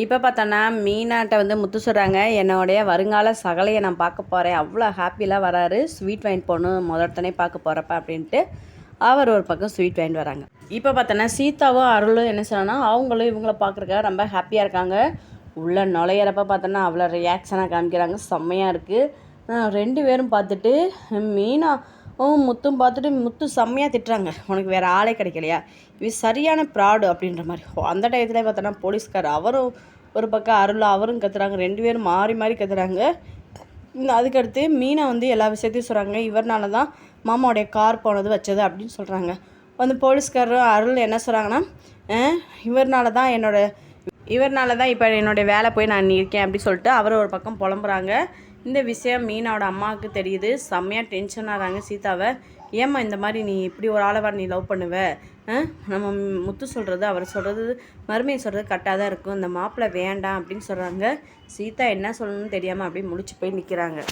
இப்போ பார்த்தோன்னா மீனாட்ட வந்து முத்து சொல்கிறாங்க என்னுடைய வருங்கால சகலையை நான் பார்க்க போகிறேன் அவ்வளோ ஹாப்பிலாம் வராரு. ஸ்வீட் வாங்கிட்டு போகணும் முதல்த்தனே பார்க்க போகிறப்ப அப்படின்ட்டு அவர் ஒரு பக்கம் ஸ்வீட் வாங்கிட்டு வராங்க. இப்போ பார்த்தோன்னா சீதாவும் அருளும் என்ன சொன்னால் அவங்களும் இவங்கள பார்க்குறக்க ரொம்ப ஹாப்பியாக இருக்காங்க. உள்ளே நுழையிறப்ப பார்த்தோன்னா அவ்வளோ ரியாக்ஷனாக காமிக்கிறாங்க. செம்மையாக இருக்குது ரெண்டு பேரும் பார்த்துட்டு மீனா ஓ முத்தும் பார்த்துட்டு முத்து செம்மையாக திட்டுறாங்க. உனக்கு வேறு ஆளே கிடைக்கலையா? இது சரியான ப்ராடு அப்படின்ற மாதிரி. ஓ, அந்த டயத்துல பார்த்தோன்னா போலீஸ்கார் அவரும் ஒரு பக்கம் அருள் அவரும் கத்துறாங்க. ரெண்டு பேரும் மாறி மாறி கத்துறாங்க. அதுக்கடுத்து மீனை வந்து எல்லா விஷயத்தையும் சொல்கிறாங்க இவர்னால தான் மாமாவுடைய கார் போனது வச்சது அப்படின்னு சொல்கிறாங்க வந்து போலீஸ்காரரும் அருள் என்ன சொல்கிறாங்கன்னா இவர்னால தான் என்னோட இவர்னால தான் இப்போ என்னுடைய வேலை போய் நான் இருக்கேன் அப்படின்னு சொல்லிட்டு அவர் ஒரு பக்கம் புலம்புறாங்க. இந்த விஷயம் மீனாவோட அம்மாவுக்கு தெரியுது. செம்மையாக டென்ஷன் ஆகிறாங்க சீதாவை. ஏம்மா இந்த மாதிரி நீ இப்படி ஒரு ஆளை வர நீ லவ் பண்ணுவ? நம்ம முத்து சொல்கிறது அவர் சொல்கிறது மருமையை சொல்கிறது கரெக்டாக தான் இருக்கும். இந்த மாப்பிள்ளை வேண்டாம் அப்படின்னு சொல்கிறாங்க சீதா என்ன சொல்லணும்னு தெரியாமல் அப்படியே முழிச்சு போய் நிற்கிறாங்க